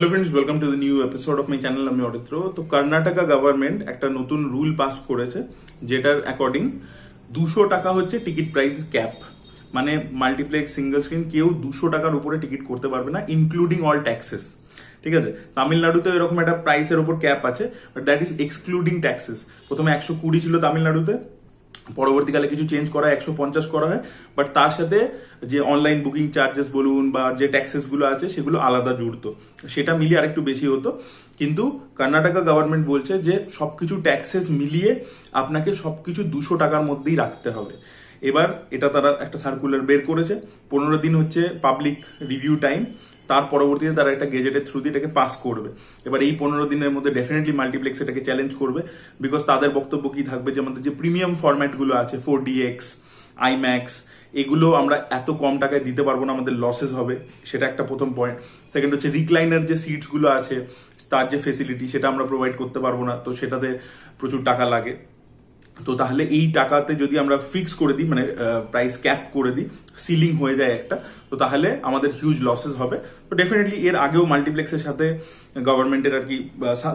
Hello friends welcome to the new episode of my channel আমি অরিত্র তো Karnataka government একটা নতুন রুল পাস করেছে, যেটার অ্যাকর্ডিং দুশো টাকা হচ্ছে টিকিট প্রাইস ক্যাপ মানে মাল্টিপ্লেক্স সিঙ্গেল স্ক্রিন কেউ দুশো টাকার উপরে টিকিট করতে পারবে না ইনক্লুডিং অল ট্যাক্সেস ঠিক আছে? তামিলনাড়ুতে এরকম একটা প্রাইসের উপর ক্যাপ আছে but that is excluding taxes প্রথমে একশো কুড়ি ছিল তামিলনাড়ুতে পরবর্তীকালে কিছু চেঞ্জ করা একশো পঞ্চাশ করা হয় বাট তার সাথে যে অনলাইন বুকিং চার্জেস বলুন বা যে ট্যাক্সেসগুলো আছে, সেগুলো আলাদা জুড়তো। সেটা মিলিয়ে আরেকটু বেশি হতো। কিন্তু কর্ণাটকা গভর্নমেন্ট বলছে যে সব কিছু ট্যাক্সেস মিলিয়ে আপনাকে সবকিছু দুশো টাকার মধ্যেই রাখতে হবে। এবার এটা তারা একটা সার্কুলার বের করেছে। পনেরো দিন হচ্ছে পাবলিক রিভিউ টাইম তার পরবর্তীতে তারা একটা গেজেটের থ্রু দিয়ে এটাকে পাস করবে। এবার এই পনেরো দিনের মধ্যে ডেফিনেটলি মাল্টিপ্লেক্স এটাকে চ্যালেঞ্জ করবে বিকজ তাদের বক্তব্য কি থাকবে যে আমাদের যে প্রিমিয়াম ফরম্যাটগুলো আছে ফোর ডিএক্স আইম্যাক্স এগুলো আমরা এত কম টাকায় দিতে পারব না, আমাদের লসেস হবে, সেটা একটা প্রথম পয়েন্ট সেকেন্ড হচ্ছে রিক্লাইনার যে সিটসগুলো আছে, তার যে ফেসিলিটি সেটা আমরা প্রোভাইড করতে পারব না, তো সেটাতে প্রচুর টাকা লাগে। তো তাহলে এই টাকাতে যদি আমরা ফিক্স করে দিই মানে প্রাইস ক্যাপ করে দিই সিলিং হয়ে যায় একটা, তো তাহলে আমাদের হিউজ লসেস হবে। তো ডেফিনেটলি এর আগেও মাল্টিপ্লেক্সের সাথে গভর্নমেন্টের আর কি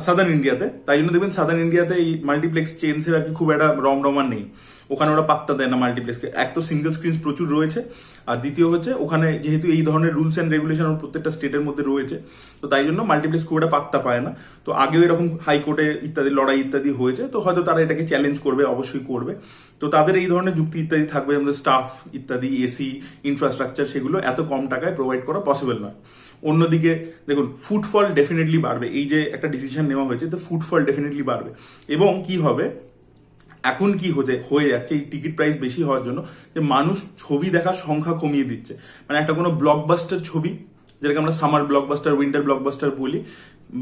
সাদার্ন ইন্ডিয়াতে তাই জন্য দেখবেন সাদার্ন ইন্ডিয়াতে এই মাল্টিপ্লেক্স চেঞ্জের আর কি খুব একটা রমরমা নেই। ওখানে ওরা পাত্তা দেয় না মাল্টিপ্লেক্সকে এক তো সিঙ্গেল স্ক্রিন প্রচুর রয়েছে আর দ্বিতীয় হচ্ছে, ওখানে যেহেতু এই ধরনের রুলস অ্যান্ড রেগুলেশন প্রত্যেকটা স্টেটের মধ্যে রয়েছে, তো তাই জন্য মাল্টিপ্লেক্স খুব একটা পাত্তা পায় না। তো আগেও এরকম হাইকোর্টে ইত্যাদি, লড়াই ইত্যাদি হয়েছে, তো হয়তো তারা এটাকে চ্যালেঞ্জ করবে, অবশ্যই করবে। তো তাদের এই ধরনের যুক্তি ইত্যাদি থাকবে আমাদের স্টাফ ইত্যাদি এসি ইনফ্রাস্ট্রাকচার সেগুলো এত কম টাকায় প্রোভাইড করা পসিবল নয়। অন্যদিকে, দেখুন ফুটফল ডেফিনেটলি বাড়বে। এই যে একটা ডিসিশন নেওয়া হয়েছে, তো ফুটফল ডেফিনেটলি বাড়বে। এবং কি হবে? এখন কি হতে হয়ে যাচ্ছে, এই টিকিট প্রাইস বেশি হওয়ার জন্য যে মানুষ ছবি দেখার সংখ্যা কমিয়ে দিচ্ছে। মানে একটা কোনো ব্লকবাস্টার ছবি, যেটাকে আমরা সামার ব্লকবাস্টার উইন্টার ব্লকবাস্টার বলি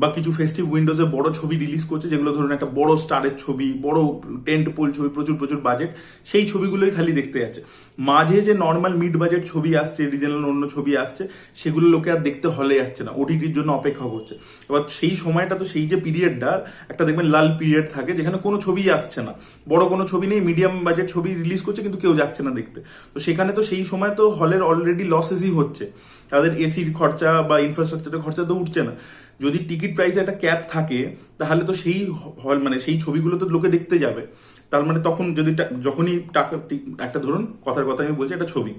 বা কিছু ফেস্টিভ উইন্ডোজে বড় ছবি রিলিজ করছে, যেগুলো ধরুন একটা বড় স্টারের ছবি, বড় টেন্ট পোল ছবি, প্রচুর প্রচুর বাজেট সেই ছবিগুলোই খালি দেখতে যাচ্ছে। মাঝে যে নর্মাল মিড বাজেট ছবি আসছে রিজনাল অন্য ছবি আসছে, সেগুলো লোকে আর দেখতে হলে যাচ্ছে না ওটিটির জন্য অপেক্ষা করছে। এবার সেই সময়টা তো সেই যে পিরিয়ডটা একটা দেখবেন লাল পিরিয়ড থাকে, যেখানে কোনো ছবি আসছে না। বড় কোনো ছবি নেই মিডিয়াম বাজেট ছবি রিলিজ করছে, কিন্তু কেউ যাচ্ছে না দেখতে। তো সেখানে তো সেই সময় তো হলের অলরেডি লসেসই হচ্ছে। তাদের এসির খরচা বা ইনফ্রাস্ট্রাকচারের খরচা তো উঠছে না। যদি টিকিট প্রাইসে একটা ক্যাপ থাকে, তাহলে তো সেই হল মানে সেই ছবিগুলো তো লোকে দেখতে যাবে। তার মানে তখন যদি যখনই টাকা একটা ধরুন কথার কথা আমি বলছি, একটা ছবি,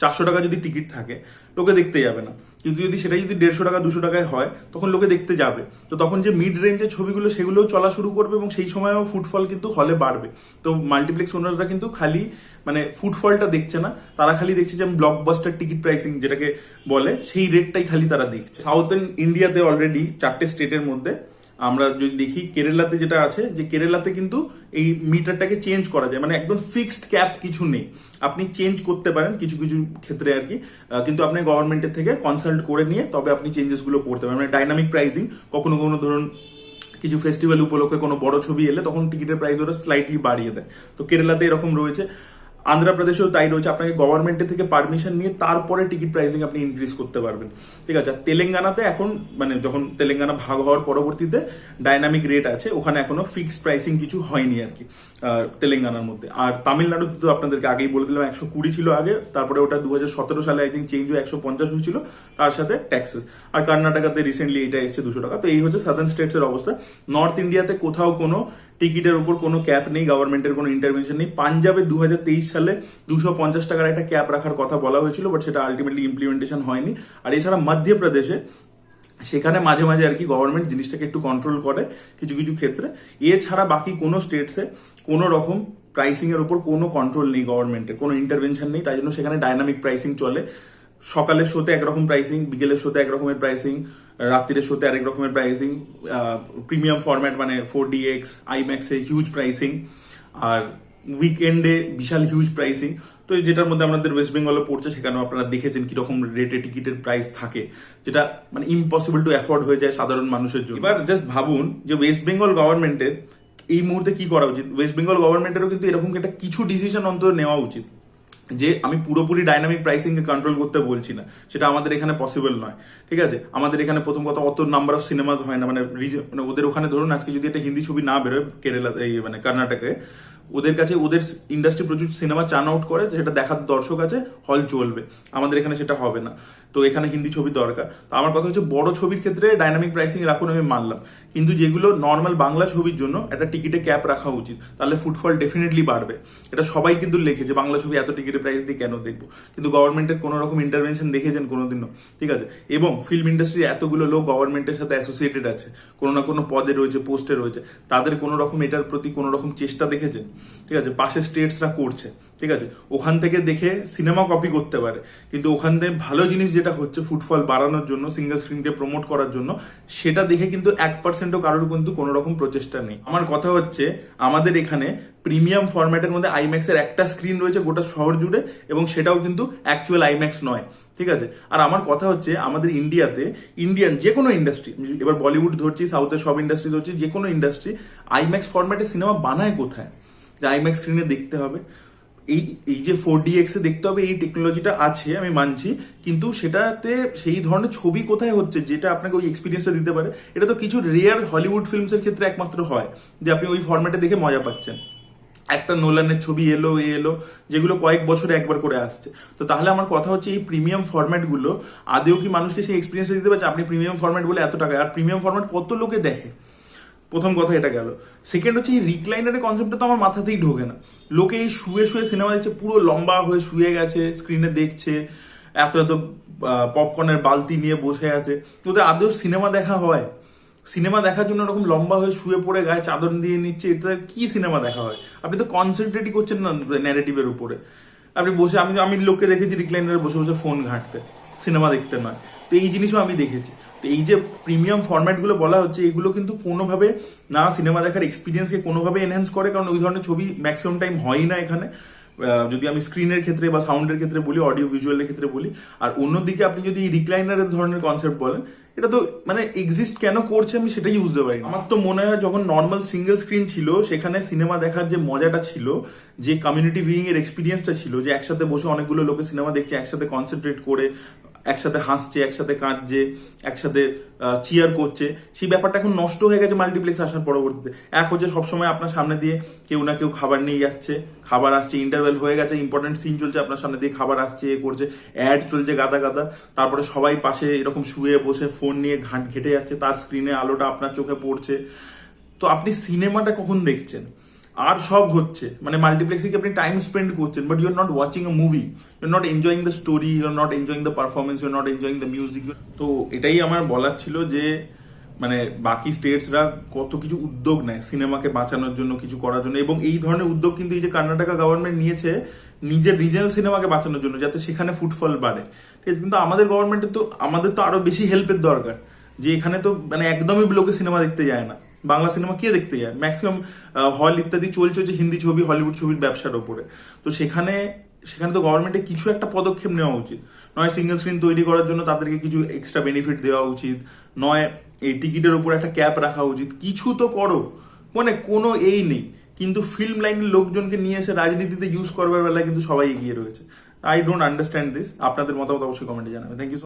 চারশো টাকা যদি টিকিট থাকে, লোকে দেখতে যাবে না। কিন্তু যদি সেটা যদি দেড়শো টাকা, দুশো টাকায় হয়, তখন লোকে দেখতে যাবে। তো তখন যে মিড রেঞ্জের ছবিগুলো, সেগুলোও চলা শুরু করবে এবং সেই সময়ও ফুটফল কিন্তু হলে বাড়বে। তো মাল্টিপ্লেক্স ওনাররা কিন্তু খালি মানে ফুটফলটা দেখছে না। তারা খালি দেখছে যে ব্লকবাস্টার টিকিট প্রাইসিং যেটাকে বলে, সেই রেটটাই খালি তারা দেখছে। সাউথার্ন ইন্ডিয়াতে অলরেডি চারটে স্টেটের মধ্যে আমরা যদি দেখি কেরালাতে যেটা আছে, যে কেরালাতে কিন্তু এই মিটারটাকে চেঞ্জ করা যায় মানে একদম ফিক্সড ক্যাপ কিছু নেই। আপনি চেঞ্জ করতে পারেন কিছু কিছু ক্ষেত্রে আর কি। কিন্তু আপনি গভর্নমেন্টের থেকে কনসাল্ট করে নিয়ে তবে আপনি চেঞ্জেসগুলো করতে পারেন মানে ডাইনামিক প্রাইজিং কখনো কখনো ধরুন কিছু ফেস্টিভ্যাল উপলক্ষে কোনো বড় ছবি এলে তখন টিকিটের প্রাইস ওরা স্লাইটলি বাড়িয়ে দেয়। তো কেরালাতে এরকম রয়েছে। আন্ধ্রপ্রদেশেও তাই রয়েছে। আপনাকে গভর্নমেন্টের থেকে পারমিশন নিয়ে তারপরে টিকিট প্রাইসিং আপনি ইনক্রিজ করতে পারবেন। ঠিক আছে? তেলেঙ্গানাতে এখন মানে যখন তেলেঙ্গানা ভাগ হওয়ার পরবর্তীতে ডাইনামিক রেট আছে, ওখানে এখনও ফিক্সড প্রাইসিং কিছু হয়নি আর কি তেলেঙ্গানার মধ্যে। আর তামিলনাড়ুতে তো আপনাদেরকে আগেই বলে দিলাম, একশো কুড়ি ছিল আগে, তারপরে ওটা দু হাজার সতেরো সালে আই থিঙ্ক চেঞ্জ হয়ে একশো পঞ্চাশ হয়েছিল, তার সাথে ট্যাক্সেস আর কর্ণাটকাতে রিসেন্টলি এটা এসেছে দুশো টাকা। তো এই হচ্ছে সাদার্ন স্টেটস এর অবস্থা। নর্থ ইন্ডিয়াতে কোথাও কোনো টিকিটের উপর কোনো ক্যাপ নেই গভর্নমেন্টের কোনো ইন্টারভেনশন নেই। পাঞ্জাবে দুহাজার তেইশ সালে দুশো পঞ্চাশ টাকার একটা ক্যাপ রাখার কথা বলা হয়েছিল বাট সেটা আলটিমেটলি ইমপ্লিমেন্টেশন হয়নি। আর এছাড়া মধ্যপ্রদেশে, সেখানে মাঝে মাঝে আর কি গভর্নমেন্ট জিনিসটাকে একটু কন্ট্রোল করে কিছু কিছু ক্ষেত্রে। এছাড়া বাকি কোনো স্টেটসে কোনো রকম প্রাইসিং এর উপর কোনো কন্ট্রোল নেই গভর্নমেন্টের কোনো ইন্টারভেনশন নেই, তাই জন্য সেখানে ডাইনামিক প্রাইসিং চলে। সকালের শোতে একরকম প্রাইসিং বিকেলের শোতে এক রকমের প্রাইসিং রাত্রির শোতে আরেক রকমের প্রাইসিং প্রিমিয়াম ফরম্যাট মানে ফোর ডি ডিএক্স আইম্যাক্সে হিউজ প্রাইসিং আর উইকেন্ডে বিশাল হিউজ প্রাইসিং তো যেটার মধ্যে আমাদের ওয়েস্ট বেঙ্গলে পড়ছে, সেখানেও আপনারা দেখেছেন কীরকম রেটে টিকিটের প্রাইস থাকে, যেটা মানে ইম্পসিবল টু অ্যাফোর্ড হয়ে যায় সাধারণ মানুষের জন্য। এবার জাস্ট ভাবুন যে ওয়েস্ট বেঙ্গল গভর্নমেন্টের এই মুহূর্তে কি করা উচিত? ওয়েস্ট বেঙ্গল গভর্নমেন্টেরও কিন্তু এরকম একটা কিছু ডিসিশন অন্তত নেওয়া উচিত। যে আমি পুরোপুরি ডাইনামিক প্রাইসিংকে কন্ট্রোল করতে বলছি না, সেটা আমাদের এখানে পসিবল নয়, ঠিক আছে? আমাদের এখানে প্রথম কথা অত নাম্বার অফ সিনেমাস হয় না মানে মানে ওদের ওখানে ধরুন আজকে যদি একটা হিন্দি ছবি না বেরোয়, কেরালা, এই মানে কর্ণাটকে ওদের কাছে ওদের ইন্ডাস্ট্রি প্রচুর সিনেমা চান আউট করে, যেটা দেখার দর্শক আছে হল চলবে। আমাদের এখানে সেটা হবে না। তো এখানে হিন্দি ছবি দরকার। তো আমার কথা হচ্ছে, বড় ছবির ক্ষেত্রে ডাইনামিক প্রাইসিং রাখুন আমি মানলাম। কিন্তু যেগুলো নর্মাল বাংলা ছবির জন্য একটা টিকিটে ক্যাপ রাখা উচিত, তাহলে ফুটফল ডেফিনেটলি বাড়বে। এটা সবাই কিন্তু লেখে যে বাংলা ছবি এত টিকিটের প্রাইস দিয়ে কেন দেখব? কিন্তু গভর্নমেন্টের কোনো রকম ইন্টারভেনশন দেখেছেন কোনোদিনও। ঠিক আছে? এবং ফিল্ম ইন্ডাস্ট্রি এতগুলো লোক গভর্নমেন্টের সাথে অ্যাসোসিয়েটেড আছে। কোনো না কোনো পদে রয়েছে পোস্টে রয়েছে। তাদের কোনো রকম এটার প্রতি কোনো রকম চেষ্টা দেখেছেন? ঠিক আছে পাশে স্টেটসরা করছে, ঠিক আছে। ওখান থেকে দেখে সিনেমা কপি করতে পারে। কিন্তু ওখান থেকে ভালো জিনিস যেটা হচ্ছে ফুটফল বাড়ানোর জন্য সিঙ্গেল স্ক্রিনকে প্রমোট করার জন্য, সেটা দেখে কিন্তু এক পার্সেন্টও কারোর কিন্তু কোনো রকম প্রচেষ্টা নেই। আমার কথা হচ্ছে, আমাদের এখানে প্রিমিয়াম ফরম্যাটের মধ্যে আইম্যাক্স এর একটা স্ক্রিন রয়েছে গোটা শহর জুড়ে, এবং সেটাও কিন্তু অ্যাকচুয়াল আইম্যাক্স নয়, ঠিক আছে। আর আমার কথা হচ্ছে, আমাদের ইন্ডিয়াতে ইন্ডিয়ান যে কোনো ইন্ডাস্ট্রি এবার বলিউড ধরছি সাউথের সব ইন্ডাস্ট্রি ধরছি, যে কোনো ইন্ডাস্ট্রি আইম্যাক্স ফরম্যাটে সিনেমা বানায় কোথায়? আইম্যাক্স স্ক্রিনে দেখতে হবে। এই এই যে ফোর ডি এক্সে দেখতে হবে, এই টেকনোলজিটা আছে, আমি মানছি। কিন্তু সেটাতে সেই ধরনের ছবি কোথায় হচ্ছে, যেটা আপনাকে ওই এক্সপিরিয়েন্সটা দিতে পারে, এটা তো কিছু রেয়ার হলিউড ফিল্মসের ক্ষেত্রে একমাত্র হয়, যে আপনি ওই ফরম্যাটে দেখে মজা পাচ্ছেন। একটা নোলানের ছবি এলো, এ এলো, যেগুলো কয়েক বছরে একবার করে আসছে। তো তাহলে আমার কথা হচ্ছে, এই প্রিমিয়াম ফরম্যাটগুলো আদেও কি মানুষকে সেই এক্সপিরিয়েন্সটা দিতে পারছে? আপনি প্রিমিয়াম ফরম্যাট বলে এত টাকা, আর প্রিমিয়াম ফরম্যাট কত লোকে দেখে? প্রথম কথা এটা গেল। সেকেন্ড হচ্ছে এই রিক্লাইনারের কনসেপ্টটা তো আমার মাথাতেই ঢোকে না। লোকে এই শুয়ে শুয়ে সিনেমা দেখছে, পুরো লম্বা হয়ে শুয়ে গেছে স্ক্রিনে দেখছে, এত এত পপকর্নের বালতি নিয়ে বসে আছে। তো আদৌ সিনেমা দেখা হয়? সিনেমা দেখার জন্য এরকম লম্বা হয়ে শুয়ে পড়ে গায়ে চাদর দিয়ে নিচ্ছে এটা কি সিনেমা দেখা হয়? আপনি তো কনসেন্ট্রেটই করছেন না ন্যারেটিভের উপরে। আপনি বসে, আমি আমি লোককে দেখেছি রিক্লাইনারে বসে বসে ফোন ঘাঁটতে। সিনেমা দেখতে নয়। তো এই জিনিসও আমি দেখেছি। তো এই যে প্রিমিয়াম ফরম্যাটগুলো বলা হচ্ছে, এগুলো কিন্তু কোনোভাবে না সিনেমা দেখার এক্সপিরিয়েন্সকে কোনোভাবে এনহ্যান্স করে, কারণ ওই ধরনের ছবি ম্যাক্সিমাম টাইম হয়ই না এখানে। যদি আমি স্ক্রিনের ক্ষেত্রে বা সাউন্ডের ক্ষেত্রে বলি অডিও ভিজুয়ালের ক্ষেত্রে বলি। আর অন্যদিকে আপনি যদি রিক্লাইনারের ধরনের কনসেপ্ট বলেন, এটা তো মানে এক্সিস্ট কেন করছে আমি সেটাই বুঝতে পারি আমার তো মনে হয় যখন নর্মাল সিঙ্গেল স্ক্রিন ছিল, সেখানে সিনেমা দেখার যে মজাটা ছিল, যে কমিউনিটি ভিউইং এর এক্সপিরিয়েন্সটা ছিল, যে একসাথে বসে অনেকগুলো লোকে সিনেমা দেখছে, একসাথে কনসেন্ট্রেট করে একসাথে হাসছে, একসাথে কাঁদছে, একসাথে চিয়ার করছে, সেই ব্যাপারটা এখন নষ্ট হয়ে গেছে মাল্টিপ্লেক্স আসার পরবর্তীতে। এক হচ্ছে সবসময় আপনার সামনে দিয়ে কেউ না কেউ খাবার নিয়ে যাচ্ছে, খাবার আসছে ইন্টারভেল হয়ে গেছে ইম্পর্টেন্ট সিন চলছে, আপনার সামনে দিয়ে খাবার আসছে, এ করছে অ্যাড চলছে গাদা গাদা, তারপরে সবাই পাশে এরকম শুয়ে বসে ফোন নিয়ে ঘাট ঘেটে যাচ্ছে, তার স্ক্রিনে আলোটা আপনার চোখে পড়ছে। তো আপনি সিনেমাটা কখন দেখছেন? আর সব হচ্ছে। মানে মাল্টিপ্লেক্সে আপনি টাইম স্পেন্ড করছেন but you are not watching a movie you are not enjoying the story you are not enjoying the performance you not enjoying the music তো এটাই আমার বলার ছিল যে মানে বাকি স্টেটসরা কত কিছু উদ্যোগ নেয় সিনেমাকে বাঁচানোর জন্য, কিছু করার জন্য, এবং এই ধরনের উদ্যোগ কিন্তু এই যে কর্ণাটকা গভর্নমেন্ট নিয়েছে, নিজের রিজনাল সিনেমাকে বাঁচানোর জন্য, যাতে সেখানে ফুটফল বাড়ে। ঠিক আছে, কিন্তু আমাদের গভর্নমেন্টের তো আমাদের তো আরও বেশি হেল্পের দরকার, যে এখানে তো মানে একদমই লোকে সিনেমা দেখতে যায় না। বাংলা সিনেমা কে দেখতে যায়? ম্যাক্সিমাম হল ইত্যাদি চলছে যে হিন্দি ছবি হলিউড ছবির ব্যবসার ওপরে। তো সেখানে সেখানে তো গভর্নমেন্টের কিছু একটা পদক্ষেপ নেওয়া উচিত। নয় সিঙ্গেল স্ক্রিন তৈরি করার জন্য তাদেরকে কিছু এক্সট্রা বেনিফিট দেওয়া উচিত। নয় এই টিকিটের উপর একটা ক্যাপ রাখা উচিত। কিছু তো করো। মানে কোনো এই নেই। কিন্তু ফিল্ম লাইনের লোকজনকে নিয়ে এসে রাজনীতিতে ইউজ করবার বেলায় কিন্তু সবাই এগিয়ে রয়েছে। আই ডোন্ট আন্ডারস্ট্যান্ড দিস আপনাদের মতামত অবশ্যই কমেন্টে জানাবেন। Thank you